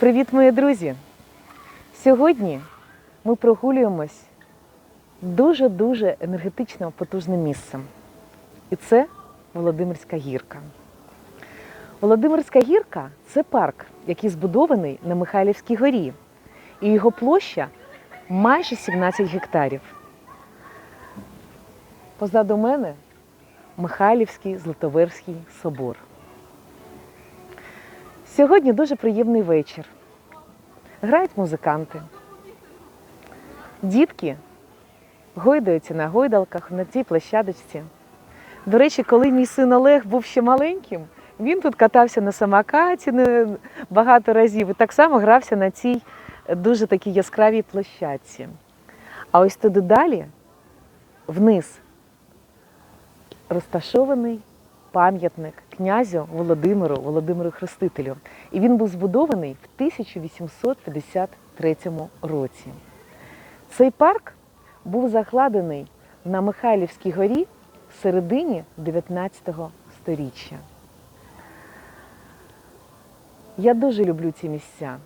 Привіт, мої друзі! Сьогодні ми прогулюємось дуже-дуже енергетично потужним місцем. І це Володимирська гірка. Володимирська гірка це парк, який збудований на Михайлівській горі. І його площа майже 17 гектарів. Позаду мене Михайлівський Златоверський собор. Сьогодні дуже приємний вечір. Грають музиканти. Дітки гойдаються на гойдалках на цій площадочці. До речі, коли мій син Олег був ще маленьким, він тут катався на самокаті багато разів і так само грався на цій дуже такій яскравій площадці. А ось туди далі, вниз, розташований пам'ятник князю Володимиру Володимиру Хрестителю. І він був збудований в 1853 році. Цей парк був закладений на Михайлівській горі в середині 19 століття. Я дуже люблю ці місця.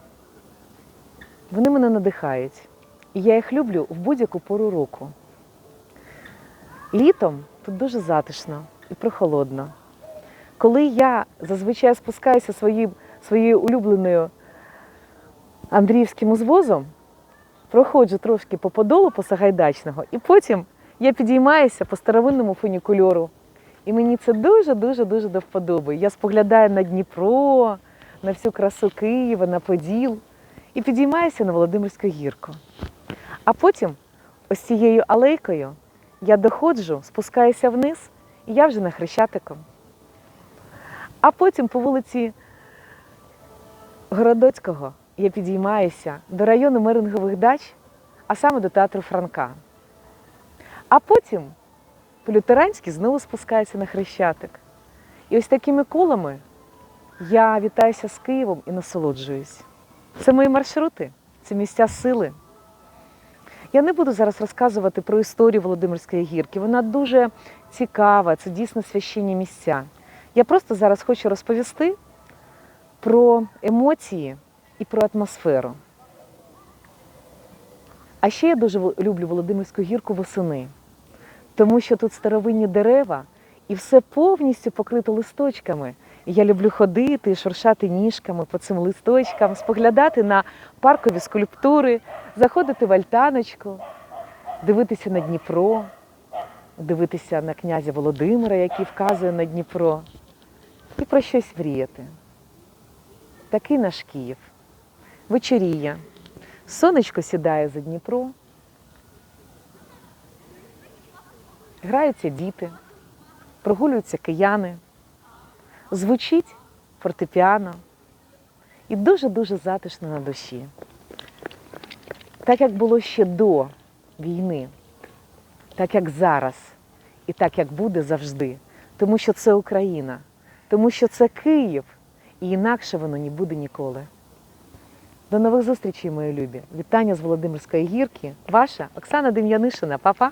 Вони мене надихають. І я їх люблю в будь-яку пору року. Літом тут дуже затишно і прохолодно. Коли я зазвичай спускаюся своїм, своєю улюбленою Андріївським узвозом, проходжу трошки по подолу по Сагайдачного, і потім я підіймаюся по старовинному фунікульору. І мені це дуже-дуже дуже до вподоби. Я споглядаю на Дніпро, на всю красу Києва, на Поділ і підіймаюся на Володимирську гірку. А потім ось цією алейкою я доходжу, спускаюся вниз, і я вже на Хрещатику. А потім по вулиці Городоцького я підіймаюся до району Мерингових дач, а саме до театру Франка. А потім по Лютеранській знову спускаюся на Хрещатик. І ось такими колами я вітаюся з Києвом і насолоджуюсь. Це мої маршрути, це місця сили. Я не буду зараз розказувати про історію Володимирської гірки. Вона дуже цікава, це дійсно священні місця. Я просто зараз хочу розповісти про емоції і про атмосферу. А ще я дуже люблю Володимирську гірку восени, тому що тут старовинні дерева і все повністю покрито листочками. Я люблю ходити шуршати ніжками по цим листочкам, споглядати на паркові скульптури, заходити в альтаночку, дивитися на Дніпро, дивитися на князя Володимира, який вказує на Дніпро, і про щось мріяти. Такий наш Київ. Вечеріє. Сонечко сідає за Дніпро. Граються діти, прогулюються кияни, звучить фортепіано і дуже-дуже затишно на душі. Так як було ще до війни, так як зараз, і так як буде завжди, тому що це Україна, тому що це Київ, і інакше воно не буде ніколи. До нових зустрічей, мої любі. Вітання з Володимирської гірки. Ваша Оксана Дем'янишина. Па-па.